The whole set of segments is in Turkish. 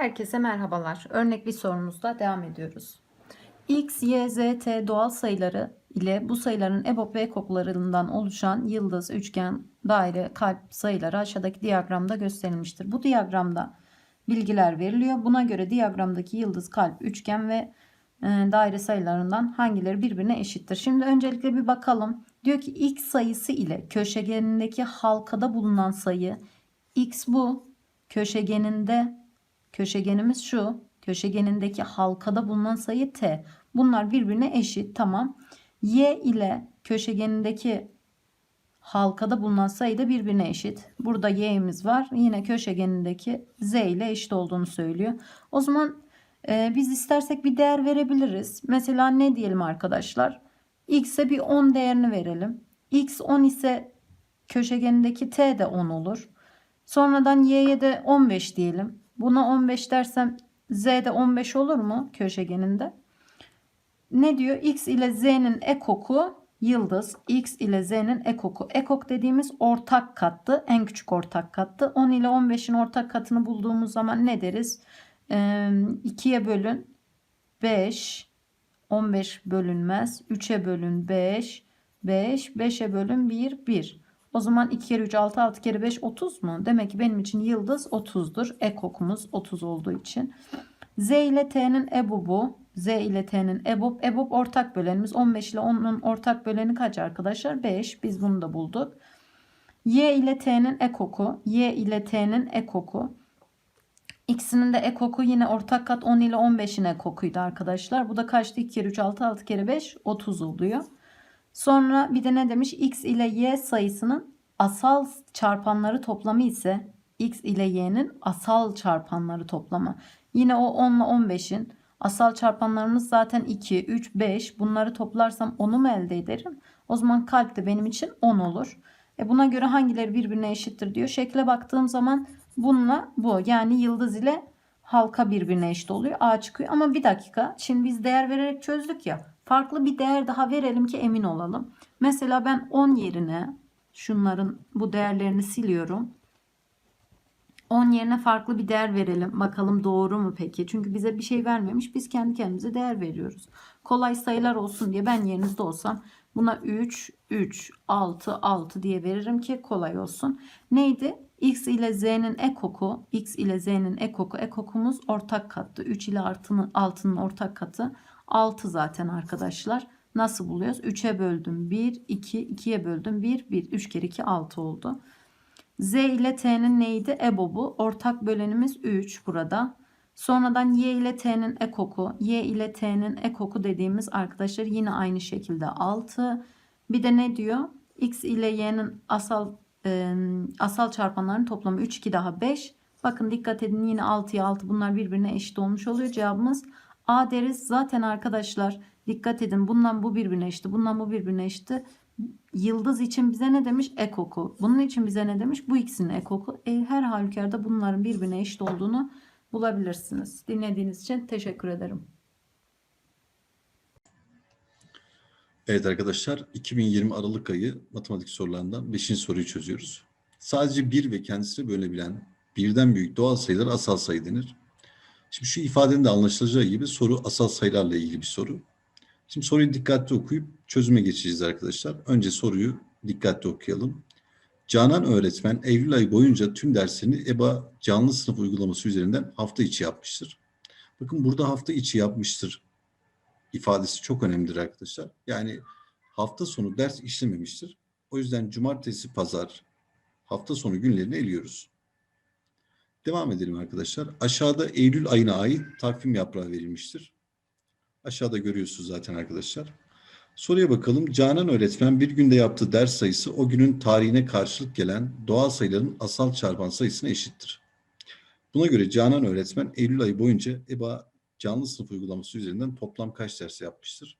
Herkese merhabalar. Örnek bir sorumuzda devam ediyoruz. X, Y, Z, T doğal sayıları ile bu sayıların EBOB ve ekoklarından oluşan yıldız, üçgen, daire, kalp sayıları aşağıdaki diyagramda gösterilmiştir. Bu diyagramda bilgiler veriliyor. Buna göre diyagramdaki yıldız, kalp, üçgen ve e, daire sayılarından hangileri birbirine eşittir? Şimdi öncelikle bir bakalım. Diyor ki x sayısı ile köşegenindeki halkada bulunan sayı x bu. Köşegeninde köşegenimiz şu. Köşegenindeki halkada bulunan sayı t. Bunlar birbirine eşit. Tamam. Y ile köşegenindeki halkada bulunan sayı da birbirine eşit. Burada y'imiz var. Yine köşegenindeki z ile eşit olduğunu söylüyor. O zaman e, biz istersek bir değer verebiliriz. Mesela ne diyelim arkadaşlar? X'e bir 10 değerini verelim. X 10 ise köşegenindeki t de 10 olur. Sonradan y'ye de 15 diyelim. Buna 15 dersem z de 15 olur mu köşegeninde? Ne diyor? X ile z'nin ekoku yıldız. X ile z'nin ekoku. Ekok dediğimiz ortak kattı. En küçük ortak kattı. 10 ile 15'in ortak katını bulduğumuz zaman ne deriz? Ee, 2'ye bölün 5. 15 bölünmez. 3'e bölün 5. 5. 5'e bölün 1. 1. O zaman 2 kere 3 6 6 kere 5 30 mu? Demek ki benim için yıldız 30'dur. Ekokumuz 30 olduğu için. Z ile T'nin EBOB'u. Z ile T'nin EBOB. EBOB ortak bölenimiz. 15 ile 10'un ortak böleni kaç arkadaşlar? 5. Biz bunu da bulduk. Y ile T'nin ekoku. Y ile T'nin ekoku. İkisinin de ekoku yine ortak kat 10 ile 15'in ekokuydu arkadaşlar. Bu da kaçtı? 2 kere 3 6 6 kere 5 30 oluyor. Sonra bir de ne demiş? X ile Y sayısının asal çarpanları toplamı ise X ile Y'nin asal çarpanları toplamı. Yine o 10 ile 15'in asal çarpanlarımız zaten 2, 3, 5. Bunları toplarsam 10'u mu elde ederim? O zaman kalp de benim için 10 olur. E buna göre hangileri birbirine eşittir diyor. Şekle baktığım zaman bununla bu yani yıldız ile halka birbirine eşit oluyor. A çıkıyor ama bir dakika. Şimdi biz değer vererek çözdük ya. Farklı bir değer daha verelim ki emin olalım. Mesela ben 10 yerine şunların bu değerlerini siliyorum. 10 yerine farklı bir değer verelim. Bakalım doğru mu peki? Çünkü bize bir şey vermemiş. Biz kendi kendimize değer veriyoruz. Kolay sayılar olsun diye ben yerinizde olsam buna 3, 3, 6, 6 diye veririm ki kolay olsun. Neydi? X ile Z'nin ekoku, X ile Z'nin ekoku, ekokumuz ortak kattı. 3 ile artının, altının ortak katı 6 zaten arkadaşlar. Nasıl buluyoruz? 3'e böldüm 1, 2, 2'ye böldüm 1, 1. 3 kere 2 6 oldu. Z ile T'nin neydi? EBOB'u. Ortak bölenimiz 3 burada. Sonradan Y ile T'nin ekoku. Y ile T'nin ekoku dediğimiz arkadaşlar yine aynı şekilde 6. Bir de ne diyor? X ile Y'nin asal e, asal çarpanların toplamı 3 2 daha 5. Bakın dikkat edin yine 6'ya 6 bunlar birbirine eşit olmuş oluyor. Cevabımız A deriz. Zaten arkadaşlar dikkat edin bundan bu birbirine eşit. Bundan bu birbirine eşit. Yıldız için bize ne demiş? Ekoku. Bunun için bize ne demiş? Bu ikisinin ekoku. E, her halükarda bunların birbirine eşit olduğunu bulabilirsiniz. Dinlediğiniz için teşekkür ederim. Evet arkadaşlar 2020 Aralık ayı matematik sorularından 5. soruyu çözüyoruz. Sadece bir ve kendisine bölünebilen birden büyük doğal sayılar asal sayı denir. Şimdi şu ifadenin de anlaşılacağı gibi soru asal sayılarla ilgili bir soru. Şimdi soruyu dikkatli okuyup çözüme geçeceğiz arkadaşlar. Önce soruyu dikkatli okuyalım. Canan öğretmen Eylül ayı boyunca tüm derslerini EBA canlı sınıf uygulaması üzerinden hafta içi yapmıştır. Bakın burada hafta içi yapmıştır ifadesi çok önemlidir arkadaşlar. Yani hafta sonu ders işlememiştir. O yüzden cumartesi, pazar, hafta sonu günlerini eliyoruz. Devam edelim arkadaşlar. Aşağıda Eylül ayına ait takvim yaprağı verilmiştir. Aşağıda görüyorsunuz zaten arkadaşlar. Soruya bakalım. Canan öğretmen bir günde yaptığı ders sayısı o günün tarihine karşılık gelen doğal sayıların asal çarpan sayısına eşittir. Buna göre Canan öğretmen Eylül ayı boyunca EBA canlı sınıf uygulaması üzerinden toplam kaç ders yapmıştır?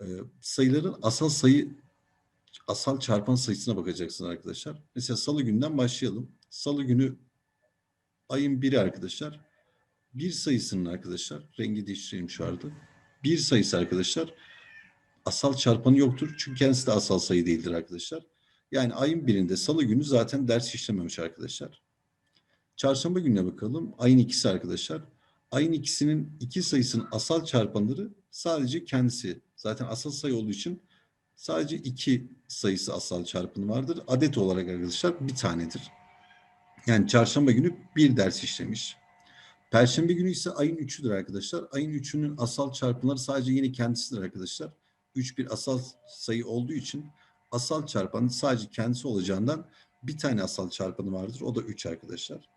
Ee, sayıların asal sayı asal çarpan sayısına bakacaksınız arkadaşlar. Mesela salı günden başlayalım. Salı günü ayın biri arkadaşlar. Bir sayısının arkadaşlar rengi değiştirelim şu arada. Bir sayısı arkadaşlar asal çarpanı yoktur. Çünkü kendisi de asal sayı değildir arkadaşlar. Yani ayın birinde salı günü zaten ders işlememiş arkadaşlar. Çarşamba gününe bakalım. Ayın ikisi arkadaşlar. Ayın ikisinin iki sayısının asal çarpanları sadece kendisi. Zaten asal sayı olduğu için sadece iki sayısı asal çarpanı vardır. Adet olarak arkadaşlar bir tanedir. Yani çarşamba günü bir ders işlemiş. Perşembe günü ise ayın üçüdür arkadaşlar. Ayın üçünün asal çarpanları sadece yine kendisidir arkadaşlar. Üç bir asal sayı olduğu için asal çarpanı sadece kendisi olacağından bir tane asal çarpanı vardır. O da 3 arkadaşlar.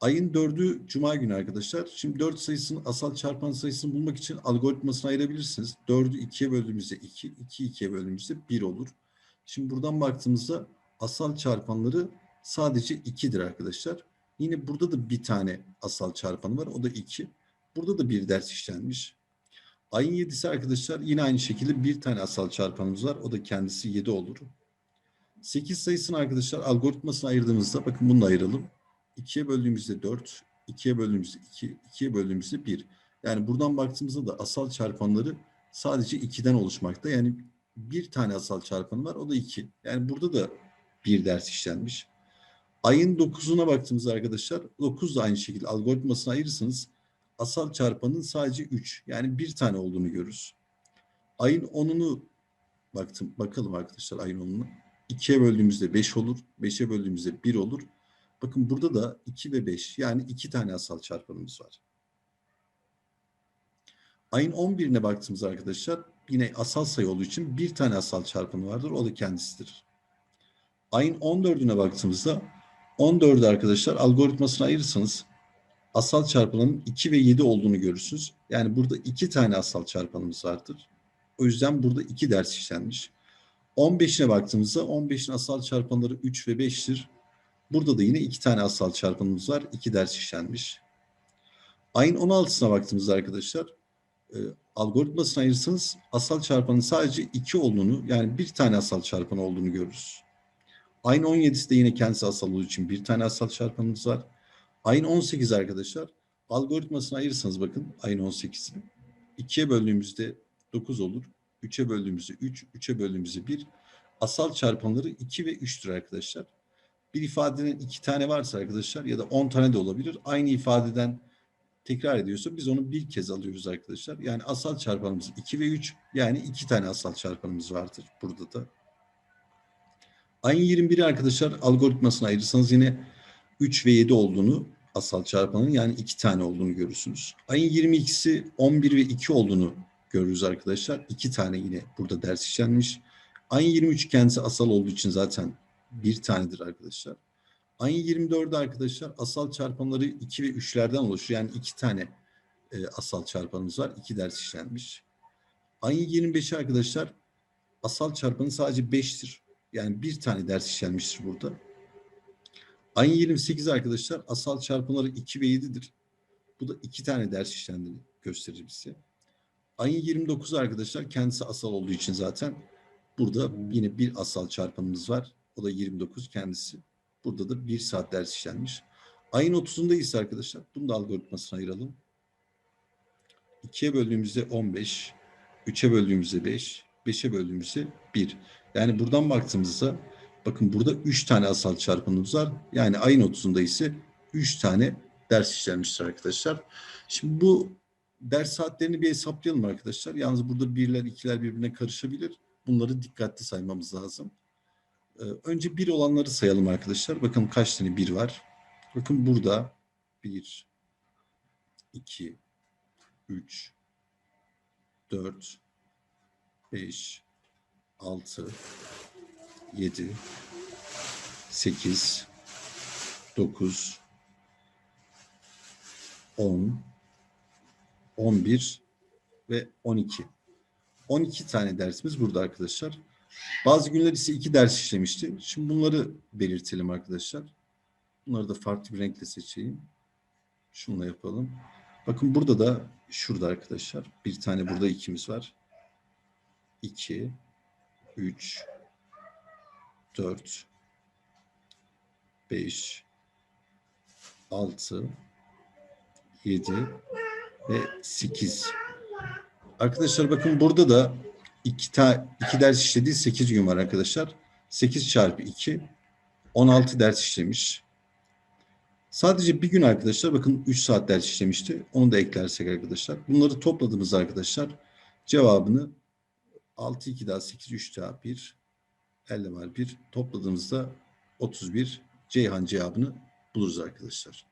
Ayın 4'ü Cuma günü arkadaşlar. Şimdi 4 sayısının asal çarpan sayısını bulmak için algoritmasını ayırabilirsiniz. 4'ü 2'ye böldüğümüzde 2, 2'yi 2'ye böldüğümüzde 1 olur. Şimdi buradan baktığımızda asal çarpanları sadece 2'dir arkadaşlar. Yine burada da bir tane asal çarpanı var. O da 2. Burada da bir ders işlenmiş. Ayın 7'si arkadaşlar yine aynı şekilde bir tane asal çarpanımız var. O da kendisi 7 olur. 8 sayısını arkadaşlar algoritmasını ayırdığımızda bakın bunu ayıralım. 2'ye böldüğümüzde 4, 2'ye böldüğümüzde 2, 2'ye böldüğümüzde 1. Yani buradan baktığımızda da asal çarpanları sadece 2'den oluşmakta. Yani bir tane asal çarpanı var o da 2. Yani burada da bir ders işlenmiş. Ayın 9'una baktığımızda arkadaşlar 9 da aynı şekilde algoritmasını ayırırsanız asal çarpanın sadece 3 yani bir tane olduğunu görürüz. Ayın 10'unu baktım bakalım arkadaşlar ayın 10'unu. 2'ye böldüğümüzde 5 olur. 5'e böldüğümüzde 1 olur. Bakın burada da 2 ve 5 yani 2 tane asal çarpanımız var. Ayın 11'ine baktığımızda arkadaşlar yine asal sayı olduğu için bir tane asal çarpanı vardır. O da kendisidir. Ayın 14'üne baktığımızda 14'ü arkadaşlar algoritmasını ayırırsanız asal çarpanının 2 ve 7 olduğunu görürsünüz. Yani burada 2 tane asal çarpanımız vardır. O yüzden burada 2 ders işlenmiş. 15'ine baktığımızda 15'in asal çarpanları 3 ve 5'tir. Burada da yine 2 tane asal çarpanımız var. 2 ders işlenmiş. Ayın 16'sına baktığımızda arkadaşlar e, algoritmasını ayırırsanız asal çarpanın sadece 2 olduğunu yani bir tane asal çarpan olduğunu görürüz. Ayın 17'si de yine kendisi asal olduğu için bir tane asal çarpanımız var. Ayın 18 arkadaşlar algoritmasını ayırırsanız bakın ayın 18'i 2'ye böldüğümüzde 9 olur. 3'e böldüğümüzde 3, 3'e böldüğümüzde 1. Asal çarpanları 2 ve 3'tür arkadaşlar. Bir ifadenin 2 tane varsa arkadaşlar ya da 10 tane de olabilir. Aynı ifadeden tekrar ediyorsa biz onu bir kez alıyoruz arkadaşlar. Yani asal çarpanımız 2 ve 3 yani 2 tane asal çarpanımız vardır burada da. Ayın 21'i arkadaşlar algoritmasını ayırırsanız yine 3 ve 7 olduğunu asal çarpanın yani 2 tane olduğunu görürsünüz. Ayın 22'si 11 ve 2 olduğunu görürüz arkadaşlar. 2 tane yine burada ders işlenmiş. Ayın 23 kendisi asal olduğu için zaten bir tanedir arkadaşlar. Ayın 24'ü arkadaşlar asal çarpanları 2 ve 3'lerden oluşur. Yani 2 tane e, asal çarpanımız var. 2 ders işlenmiş. Ayın 25'i arkadaşlar asal çarpanı sadece 5'tir. Yani bir tane ders işlenmiştir burada. Ayın 28 arkadaşlar asal çarpanları 2 ve 7'dir. Bu da 2 tane ders işlendiğini gösterir bize. Ayın 29 arkadaşlar kendisi asal olduğu için zaten burada yine bir asal çarpanımız var. O da 29 kendisi. Burada da 1 saat ders işlenmiş. Ayın 30'unda ise arkadaşlar bunu da algoritmasına ayıralım. 2'ye böldüğümüzde 15, 3'e böldüğümüzde 5, 5'e böldüğümüzde 1. Yani buradan baktığımızda bakın burada 3 tane asal çarpanımız var. Yani ayın 30'unda ise 3 tane ders işlenmiştir arkadaşlar. Şimdi bu ders saatlerini bir hesaplayalım arkadaşlar. Yalnız burada birler, ikiler birbirine karışabilir. Bunları dikkatli saymamız lazım. Ee, önce bir olanları sayalım arkadaşlar. Bakın kaç tane bir var. Bakın burada 1, 2, 3, 4, 5, 6, 7, 8, 9, 10, 11 ve 12. 12 tane dersimiz burada arkadaşlar. Bazı günler ise iki ders işlemişti. Şimdi bunları belirtelim arkadaşlar. Bunları da farklı bir renkle seçeyim. Şununla yapalım. Bakın burada da şurada arkadaşlar. Bir tane burada ikimiz var. 2, 3, 4, 5, 6, 7 ve 8. Arkadaşlar bakın burada da iki, ta, iki ders işlediği 8 gün var arkadaşlar. 8 çarpı 2 16 ders işlemiş. Sadece bir gün arkadaşlar bakın 3 saat ders işlemişti. Onu da eklersek arkadaşlar. Bunları topladığımız arkadaşlar cevabını 6 2 daha 8 3 daha 1 elde var 1 topladığımızda 31 Ceyhan cevabını buluruz arkadaşlar.